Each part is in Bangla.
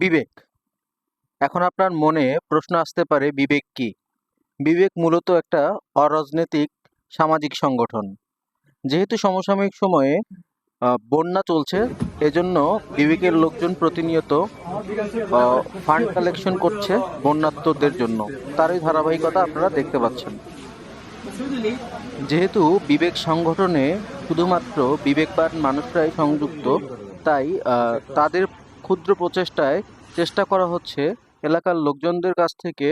বিবেক। এখন আপনার মনে প্রশ্ন আসতে পারে, বিবেক কি? বিবেক মূলত একটা অরাজনৈতিক সামাজিক সংগঠন। যেহেতু সমসাময়িক সময়ে বন্যা চলছে, এজন্য বিবেকের লোকজন প্রতিনিয়ত ফান্ড কালেকশন করছে বন্যাত্মদের জন্য। তারই ধারাবাহিকতা আপনারা দেখতে পাচ্ছেন। যেহেতু বিবেক সংগঠনে শুধুমাত্র বিবেকবান মানুষরাই সংযুক্ত, তাই তাদের ক্ষুদ্র প্রচেষ্টায় চেষ্টা করা হচ্ছে এলাকার লোকজনদের কাছ থেকে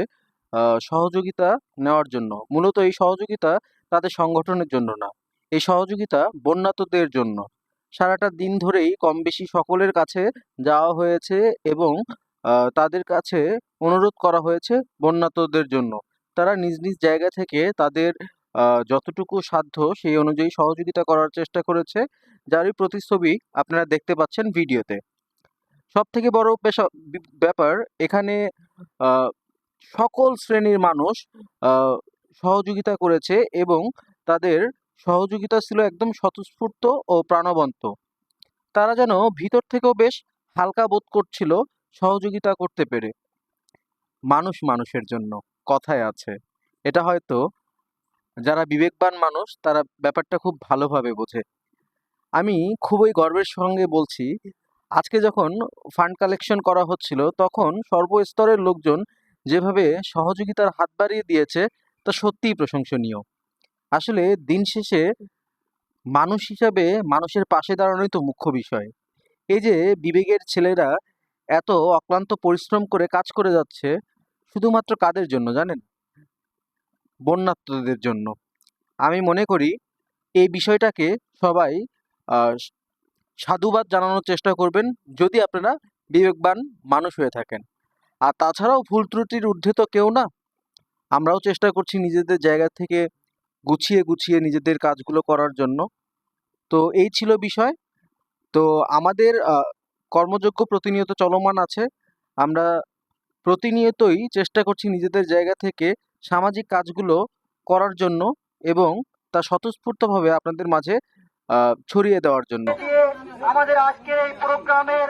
সহযোগিতা নেওয়ার জন্য। মূলত এই সহযোগিতা তাদের সংগঠনের জন্য না, এই সহযোগিতা বন্যাতদের জন্য। সারাটা দিন ধরেই কম বেশি সকলের কাছে যাওয়া হয়েছে এবং তাদের কাছে অনুরোধ করা হয়েছে বন্যাতদের জন্য। তারা নিজ নিজ জায়গা থেকে তাদের যতটুকু সাধ্য সেই অনুযায়ী সহযোগিতা করার চেষ্টা করেছে। যারই প্রতিচ্ছবি আপনারা দেখতে পাচ্ছেন ভিডিওতে। সব থেকে বড় পেশা ব্যাপার, এখানে সকল শ্রেণির মানুষ সহযোগিতা করেছে এবং তাদের সহযোগিতা ছিল একদম স্বতঃস্ফূর্ত ও প্রাণবন্ত। তারা যেন ভিতর থেকেও বেশ হালকা বোধ করছিল সহযোগিতা করতে পেরে। মানুষ মানুষের জন্য, কথায় আছে। এটা হয়তো যারা বিবেকবান মানুষ, তারা ব্যাপারটা খুব ভালোভাবে বোঝে। আমি খুবই গর্বের সঙ্গে বলছি আজকে যখন ফান্ড কালেকশন করা হচ্ছিল, তখন সর্বস্তরের লোকজন যেভাবে সহযোগিতার হাত বাড়িয়ে দিয়েছে, তা সত্যিই প্রশংসনীয়। আসলে দিন শেষে মানুষ হিসাবে মানুষের পাশে দাঁড়ানোই তো মুখ্য বিষয়। এই যে বিবেকের ছেলেরা এত অক্লান্ত পরিশ্রম করে কাজ করে যাচ্ছে, শুধুমাত্র কাদের জন্য জানেন? বন্যাত্মদের জন্য। আমি মনে করি, এই বিষয়টাকে সবাই সাধুবাদ জানানোর চেষ্টা করবেন যদি আপনারা বিবেকবান মানুষ হয়ে থাকেন। আর তাছাড়াও ভুল ত্রুটির ঊর্ধ্বে তো কেউ না। আমরাও চেষ্টা করছি নিজেদের জায়গা থেকে গুছিয়ে গুছিয়ে নিজেদের কাজগুলো করার জন্য। তো এই ছিল বিষয়। তো আমাদের কর্মযোগ্য প্রতিনিয়ত চলমান আছে। আমরা প্রতিনিয়তই চেষ্টা করছি নিজেদের জায়গা থেকে সামাজিক কাজগুলো করার জন্য এবং তা স্বতঃস্ফূর্তভাবে আপনাদের মাঝে ছড়িয়ে দেওয়ার জন্য। আমাদের আজকের এই প্রোগ্রামের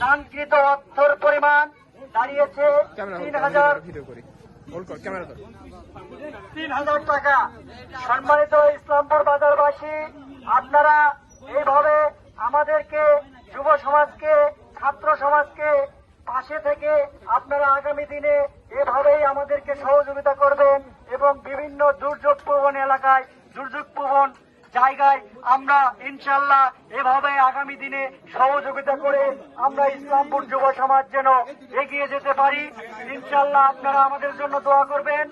দানকৃত অর্থর পরিমাণ দাঁড়িয়েছে তিন হাজার তিন হাজার টাকা। সম্মানিত ইসলামপুর বাজারবাসী আপনারা এইভাবে আমাদেরকে যুব সমাজকে ছাত্র সমাজকে পাশে থেকে আপনারা আগামী দিনে এভাবেই আমাদেরকে সহযোগিতা করবেন এবং বিভিন্ন দুর্যোগ প্রবণ এলাকায় দুর্যোগ প্রবণ জায়গায় আমরা ইনশাল্লাহ এভাবে আগামী দিনে সহযোগিতা করে আমরা ইসলামপুর যুব সমাজ যেন এগিয়ে যেতে পারি। ইনশাল্লাহ আপনারা আমাদের জন্য দোয়া করবেন।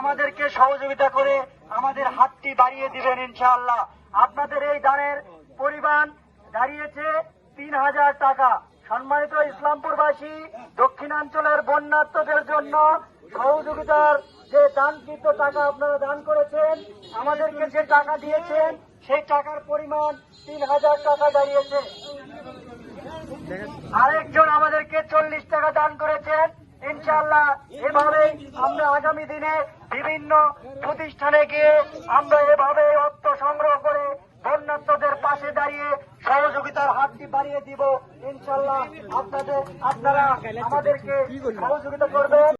আমাদেরকে সহযোগিতা করে আমাদের হাতটি বাড়িয়ে দিবেন ইনশাআল্লাহ। আপনাদের এই দানের পরিমাণ দাঁড়িয়েছে তিন হাজার টাকা। সম্মানিত ইসলামপুরবাসী, দক্ষিণাঞ্চলের বন্যার্থদের জন্য সহযোগিতার যে দানকৃত টাকা আপনারা দান করেছেন, আমাদেরকে যে টাকা দিয়েছেন সেই টাকার পরিমাণ তিন হাজার টাকা দাঁড়িয়েছে। আরেকজন আমাদেরকে চল্লিশ টাকা দান করেছেন। ইনশাআল্লাহ এভাবেই আমরা আগামী দিনে বিভিন্ন প্রতিষ্ঠানে গিয়ে আমরা এভাবে অর্থ সংগ্রহ করে বন্যার্থদের পাশে দাঁড়িয়ে সহযোগিতার হাতটি বাড়িয়ে দিব। ইনশাল্লাহ আপনাদের আপনারা আমাদেরকে সহযোগিতা করবেন।